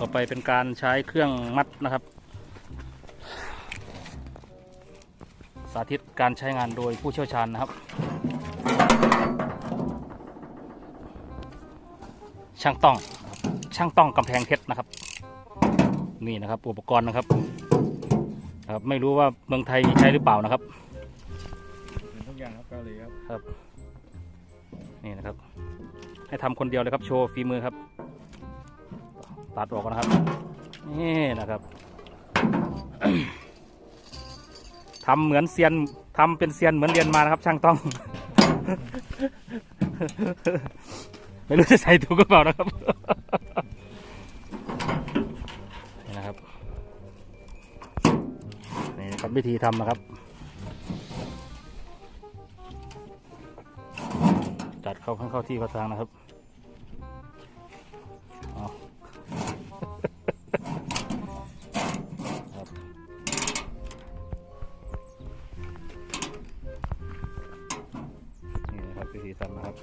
ต่อไปเป็นการใช้เครื่องมัดนะครับ สาธิตการใช้งานโดยผู้เชี่ยวชาญนะครับ ช่างต้องช่างต้องกำแพงเพชรนะครับ นี่นะครับอุปกรณ์นะครับครับไม่รู้ว่าเมืองไทยมีใช้หรือเปล่านะครับเป็นทุกอย่างครับเกาหลีครับครับ นี่นะครับ ให้ทำคนเดียวเลยครับโชว์ฝีมือครับ ตัดออกนะครับ นี่นะครับทำเหมือนเซียนทำเป็นเซียนเหมือนเรียนมานะครับ ช่างต้อง ไม่รู้จะใส่ถูกหรือเปล่านะครับนี่นะครับนี่ครับวิธีทำนะครับ จัดเข้าให้เข้าที่เข้าทางนะครับ นี่นะครับวิธีทำนะครับ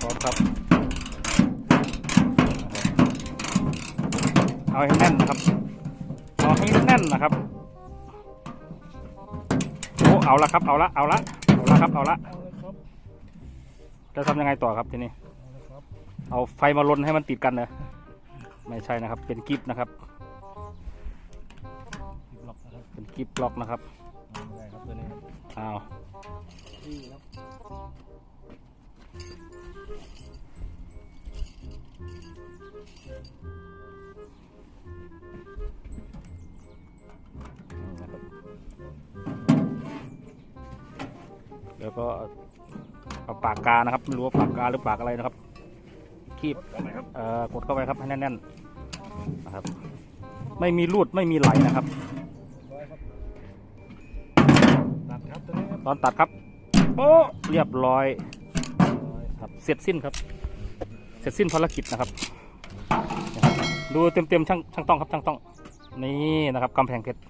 พร้อมครับ เอาให้แน่นนะครับ เอาให้แน่นนะครับโอ้เอาละครับ เอาละเอาละเอาละครับ เอาละจะทำยังไงต่อครับทีนี้ เอาไฟมาลนให้มันติดกันเนอะไม่ใช่นะครับ เป็นกิฟนะครับนะครับเป็นกิฟล็อกนะครับ อ้าวที่ครับนี่นะครับแล้วก็เอาปากกานะครับไม่รู้ว่าปากกาหรือปากอะไรนะครับ คีบเอาไหมครับเอ่อกดเข้าไปครับให้แน่นๆนะครับ ไม่มีรูดไม่มีไหลนะครับ ตอนตัดครับโอ้เรียบร้อยครับเสร็จสิ้นครับ เสร็จสิ้นภารกิจนะครับนะครับดูเต็มๆช่างช่างต้องครับช่างต้อง นี่นะครับกำแพงเพชร